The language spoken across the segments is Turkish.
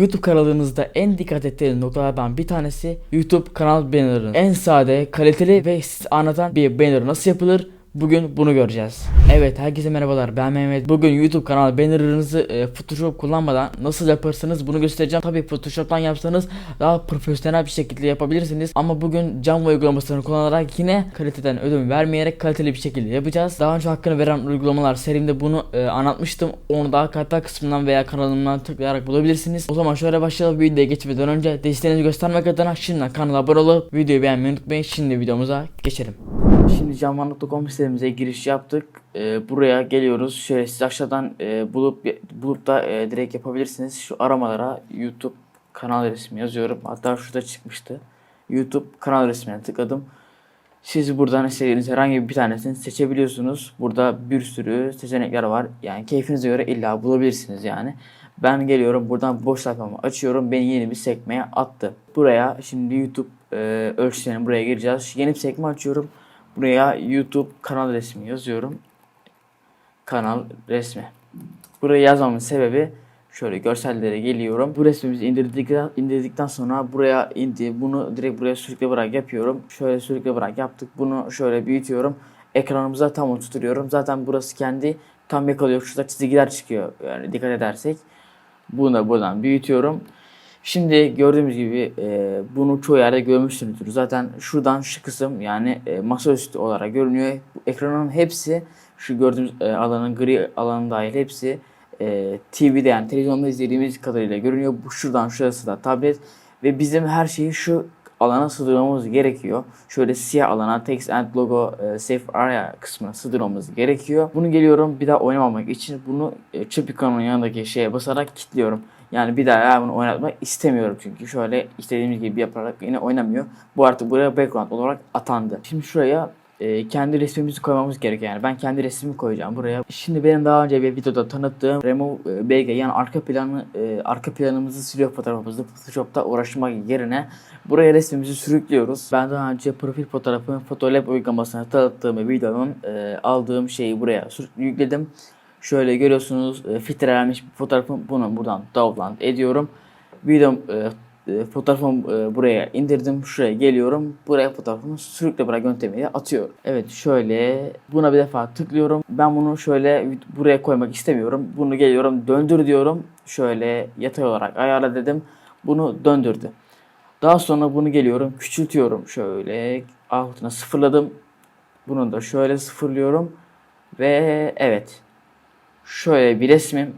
YouTube kanalınızda en dikkat ettiğiniz noktalardan bir tanesi YouTube kanal banner'ı. En sade, kaliteli ve sizi anlatan bir banner nasıl yapılır? Bugün bunu göreceğiz. Evet herkese merhabalar ben Mehmet. Bugün YouTube kanal banner'ınızı e, Photoshop kullanmadan nasıl yaparsınız bunu göstereceğim. Tabi Photoshop'tan yapsanız daha profesyonel bir şekilde yapabilirsiniz. Ama bugün Canva uygulamasını kullanarak yine kaliteden ödün vermeyerek kaliteli bir şekilde yapacağız. Daha önce hakkını veren uygulamalar serimde bunu e, anlatmıştım. Onu da kayıtlar kısmından veya kanalımdan tıklayarak bulabilirsiniz. O zaman şöyle başlayalım videoya geçmeden önce desteğinizi göstermek adına şimdiden kanala abone olup videoyu beğenmeyi unutmayın. Şimdi videomuza geçelim. Şimdi canvan.com sitemize giriş yaptık. Ee, buraya geliyoruz. Şöyle siz aşağıdan e, bulup bulup da e, direkt yapabilirsiniz. Şu aramalara YouTube kanal resmi yazıyorum. Hatta şurada çıkmıştı. YouTube kanal resmine tıkladım. Siz buradan istediğiniz herhangi bir tanesini seçebiliyorsunuz. Burada bir sürü seçenekler var. Yani keyfinize göre illa bulabilirsiniz yani. Ben geliyorum buradan boş sayfamı açıyorum. Beni yeni bir sekmeye attı. Buraya şimdi YouTube e, ölçülerini buraya gireceğiz. Yeni bir sekme açıyorum. Buraya YouTube kanal resmi yazıyorum. Kanal resmi. Buraya yazmamın sebebi şöyle görsellere geliyorum. Bu resmimizi indirdikten, indirdikten sonra buraya indi. Bunu direkt buraya sürükle bırak yapıyorum. Şöyle sürükle bırak yaptık. Bunu şöyle büyütüyorum. Ekranımıza tam oturtuyorum. Zaten burası kendi tam yakalıyor. Şurada çizgiler çıkıyor. Yani dikkat edersek. Bunu da buradan büyütüyorum. Şimdi gördüğümüz gibi e, bunu çoğu yerde görmüşsünüzdür. Zaten şuradan şu kısım yani e, masaüstü olarak görünüyor. Bu ekranın hepsi şu gördüğümüz e, alanın gri alanı dahil hepsi e, TV'de yani televizyonda izlediğimiz kadarıyla görünüyor. Bu şuradan şurası da tablet ve bizim her şeyi şu alana sığdırmamız gerekiyor. Şöyle siyah alana text and logo e, safe area kısmına sığdırmamız gerekiyor. Bunu geliyorum bir daha oynamamak için bunu e, çöp yıkanın yanındaki şeye basarak kilitliyorum. Yani bir daha bunu oynatmak istemiyorum çünkü şöyle istediğimiz gibi yaparak yine oynamıyor. Bu artık buraya background olarak atandı. Şimdi şuraya e, kendi resmimizi koymamız gerekiyor yani ben kendi resmimi koyacağım buraya. Şimdi benim daha önce bir videoda tanıttığım Remove BG yani arka planı e, arka planımızı siliyor fotoğrafımızı Photoshop'ta uğraşmak yerine buraya resmimizi sürüklüyoruz. Ben daha önce profil fotoğrafımı Photolab uygulamasına tanıttığım videonun e, aldığım şeyi buraya yükledim. Şöyle görüyorsunuz e, filtrelenmiş fotoğrafım. Bunu buradan download ediyorum. Videom e, e, fotoğrafımı e, buraya indirdim. Şuraya geliyorum. Buraya fotoğrafımı sürükle bırak yöntemiyle atıyorum. Evet şöyle buna bir defa tıklıyorum. Ben bunu şöyle buraya koymak istemiyorum. Bunu geliyorum döndür diyorum. Şöyle yatay olarak ayarla dedim. Bunu döndürdü. Daha sonra bunu geliyorum küçültüyorum. Şöyle altına sıfırladım. Bunu da şöyle sıfırlıyorum. Ve evet şöyle bir resmim.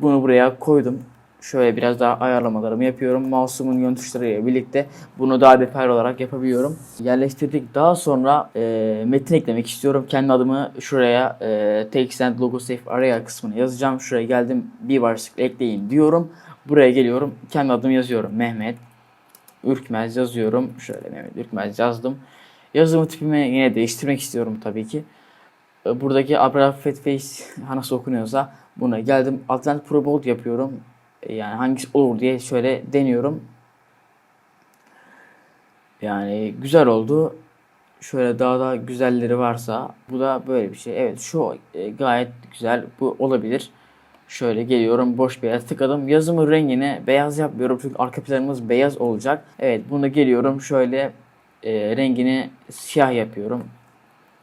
Bunu buraya koydum. Şöyle biraz daha ayarlamalarımı yapıyorum. Mouse'umun yön tuşlarıyla birlikte bunu daha detaylı olarak yapabiliyorum. Yerleştirdik. Daha sonra e, metin eklemek istiyorum. Kendi adımı şuraya e, text and logo safe area kısmına yazacağım. Şuraya geldim. Bir başlık ekleyin diyorum. Buraya geliyorum. Kendi adımı yazıyorum. Mehmet Ürkmez yazıyorum. Şöyle Mehmet Ürkmez yazdım. Yazımı tipimi yine değiştirmek istiyorum tabii ki. E, Buradaki Abraham Face nasıl okunuyorsa buna geldim. Alternate Pro Bold yapıyorum. E, Yani hangisi olur diye şöyle deniyorum. Yani güzel oldu. Şöyle daha da güzelleri varsa bu da böyle bir şey. Evet şu e, gayet güzel. Bu olabilir. Şöyle geliyorum boş beyaz tıkladım. Yazımın rengini beyaz yapmıyorum çünkü arka planımız beyaz olacak. Evet bunu geliyorum şöyle e, rengini siyah yapıyorum.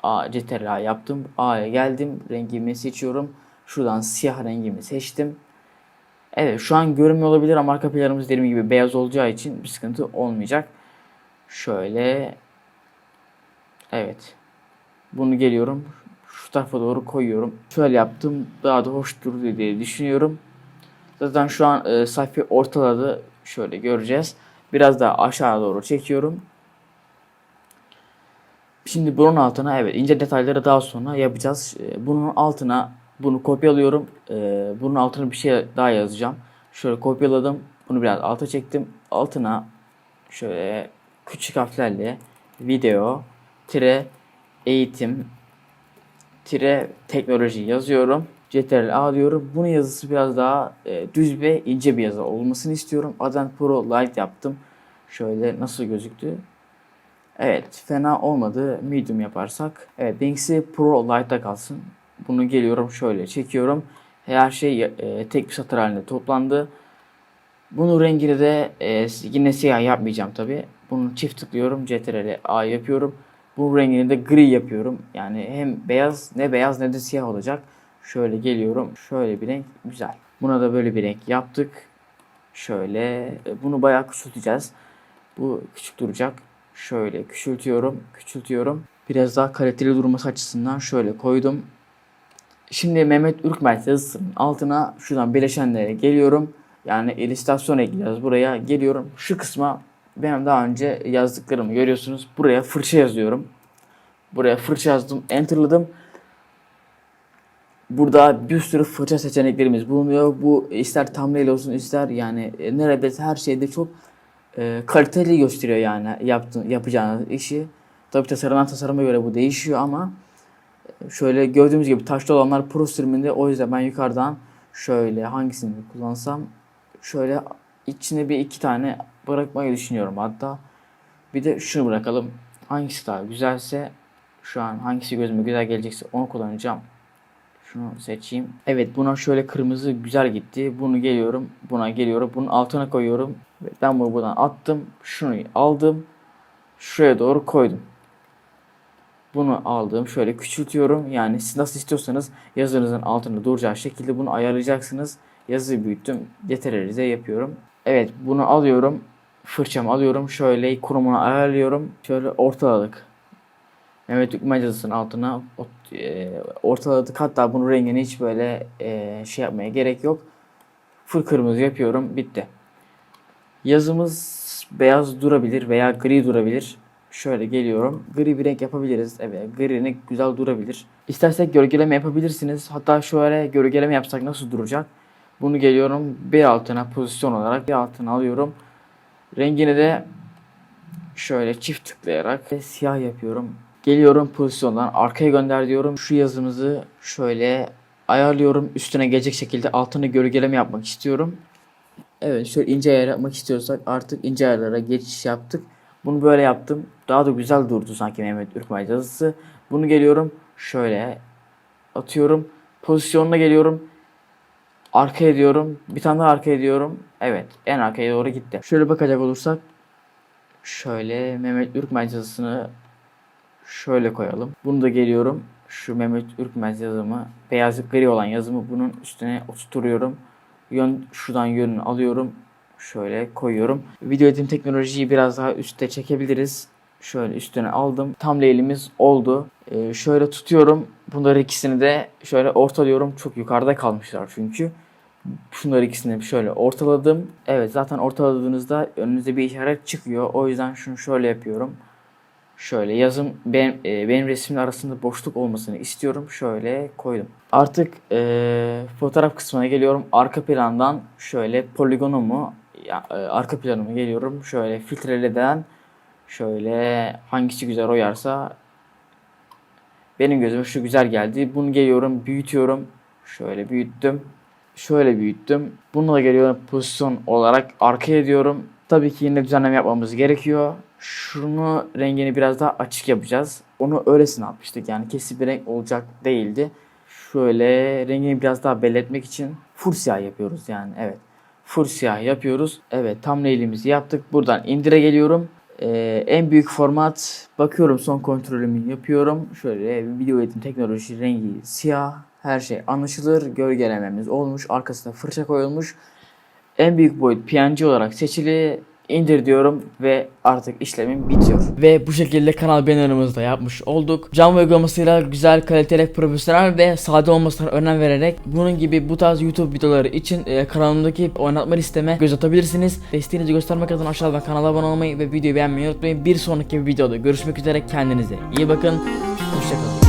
A CTRL yaptım. A'ya geldim. Rengimi seçiyorum. Şuradan siyah rengimi seçtim. Evet şu an görünmüyor olabilir ama arka planımız dediğim gibi beyaz olacağı için bir sıkıntı olmayacak. Şöyle Evet. Bunu geliyorum. Şu tarafa doğru koyuyorum. Şöyle yaptım. Daha da hoş durdu diye düşünüyorum. Zaten şu an e, sayfayı ortaladı. Şöyle göreceğiz. Biraz daha aşağı doğru çekiyorum. Şimdi bunun altına evet ince detayları daha sonra yapacağız. Ee, Bunun altına bunu kopyalıyorum. Ee, Bunun altına bir şey daha yazacağım. Şöyle kopyaladım. Bunu biraz alta çektim. Altına şöyle küçük harflerle video tire eğitim tire teknoloji yazıyorum. Ctrl A diyorum. Bunun yazısı biraz daha e, düz ve ince bir yazı olmasını istiyorum. Advent Pro Light yaptım. Şöyle nasıl gözüktü? Evet fena olmadı. Medium yaparsak. Evet benimkisi Pro Light'ta kalsın. Bunu geliyorum şöyle çekiyorum. Her şey e, tek bir satır halinde toplandı. Bunun rengini de e, yine siyah yapmayacağım tabi. Bunu çift tıklıyorum. CTRL A yapıyorum. Bunun rengini de gri yapıyorum. Yani hem beyaz ne beyaz ne de siyah olacak. Şöyle geliyorum. Şöyle bir renk güzel. Buna da böyle bir renk yaptık. Şöyle e, bunu bayağı küçülteceğiz. Bu küçük duracak. Şöyle küçültüyorum, küçültüyorum. Biraz daha kaliteli durması açısından şöyle koydum. Şimdi Mehmet Ürkmez yazısının altına şuradan bileşenlere geliyorum. Yani illüstrasyon ekleyeceğiz buraya. Geliyorum. Şu kısma benim daha önce yazdıklarımı görüyorsunuz. Buraya fırça yazıyorum. Buraya fırça yazdım. Enter'ladım. Burada bir sürü fırça seçeneklerimiz bulunuyor. Bu ister thumbnail olsun ister yani e, neredeyse her şeyde çok e, kaliteli gösteriyor yani yaptığın, yapacağınız işi. Tabii tasarımdan tasarıma göre bu değişiyor ama e, şöyle gördüğümüz gibi taşlı olanlar pro sürümünde o yüzden ben yukarıdan şöyle hangisini kullansam şöyle içine bir iki tane bırakmayı düşünüyorum hatta. Bir de şunu bırakalım. Hangisi daha güzelse şu an hangisi gözüme güzel gelecekse onu kullanacağım. Şunu seçeyim. Evet buna şöyle kırmızı güzel gitti. Bunu geliyorum. Buna geliyorum. Bunun altına koyuyorum. Ben bunu buradan attım. Şunu aldım. Şuraya doğru koydum. Bunu aldım. Şöyle küçültüyorum. Yani siz nasıl istiyorsanız yazınızın altında duracağı şekilde bunu ayarlayacaksınız. Yazıyı büyüttüm. Yeterlize yapıyorum. Evet bunu alıyorum. Fırçamı alıyorum. Şöyle konumunu ayarlıyorum. Şöyle ortaladık. Mehmet Hükmen yazısının altına e, ortaladık. Hatta bunun rengini hiç böyle e, şey yapmaya gerek yok. Full kırmızı yapıyorum. Bitti. Yazımız beyaz durabilir veya gri durabilir. Şöyle geliyorum. Gri bir renk yapabiliriz. Evet gri renk güzel durabilir. İstersek gölgeleme yapabilirsiniz. Hatta şöyle gölgeleme yapsak nasıl duracak? Bunu geliyorum bir altına pozisyon olarak bir altına alıyorum. Rengini de şöyle çift tıklayarak ve siyah yapıyorum. Geliyorum pozisyondan arkaya gönder diyorum. Şu yazımızı şöyle ayarlıyorum. Üstüne gelecek şekilde altını gölgeleme yapmak istiyorum. Evet şöyle ince ayar yapmak istiyorsak artık ince ayarlara geçiş yaptık. Bunu böyle yaptım. Daha da güzel durdu sanki Mehmet Ürkmay yazısı. Bunu geliyorum şöyle atıyorum. Pozisyonuna geliyorum. Arkaya diyorum. Bir tane daha arkaya diyorum. Evet en arkaya doğru gitti. Şöyle bakacak olursak şöyle Mehmet Ürkmay yazısını şöyle koyalım. Bunu da geliyorum. Şu Mehmet Ürkmez yazımı, beyaz gri olan yazımı bunun üstüne oturtuyorum. Yön, şuradan yönünü alıyorum. Şöyle koyuyorum. Video editing teknolojiyi biraz daha üstte çekebiliriz. Şöyle üstüne aldım. Tam elimiz oldu. Ee, şöyle tutuyorum. Bunları ikisini de şöyle ortalıyorum. Çok yukarıda kalmışlar çünkü. Şunları ikisini şöyle ortaladım. Evet zaten ortaladığınızda önünüze bir işaret çıkıyor. O yüzden şunu şöyle yapıyorum. Şöyle yazım benim, e, benim resmin arasında boşluk olmasını istiyorum. Şöyle koydum. Artık e, fotoğraf kısmına geliyorum. Arka plandan şöyle poligonumu ya, e, arka planıma geliyorum. Şöyle filtreleden şöyle hangisi güzel oyarsa benim gözüme şu güzel geldi. Bunu geliyorum büyütüyorum. Şöyle büyüttüm. Şöyle büyüttüm. Bunu da geliyorum pozisyon olarak arkaya diyorum. Tabii ki yine düzenleme yapmamız gerekiyor. Şunu rengini biraz daha açık yapacağız. Onu öylesine atmıştık yani kesik bir renk olacak değildi. Şöyle rengini biraz daha belli etmek için full siyah yapıyoruz yani evet. Full siyah yapıyoruz. Evet tam elimizi yaptık. Buradan indire geliyorum. Ee, en büyük format bakıyorum son kontrolümü yapıyorum. Şöyle video editing teknoloji rengi siyah. Her şey anlaşılır. Gölgelememiz olmuş. Arkasına fırça koyulmuş. En büyük boyut PNG olarak seçili. İndir diyorum ve artık işlemim bitiyor. Ve bu şekilde kanal bannerımızı da yapmış olduk. Canva uygulamasıyla güzel, kaliteli, profesyonel ve sade olmasına önem vererek bunun gibi bu tarz YouTube videoları için e, kanalımdaki oynatma listeme göz atabilirsiniz. Desteğinizi göstermek adına aşağıdan kanala abone olmayı ve videoyu beğenmeyi unutmayın. Bir sonraki videoda görüşmek üzere. Kendinize iyi bakın. Hoşçakalın.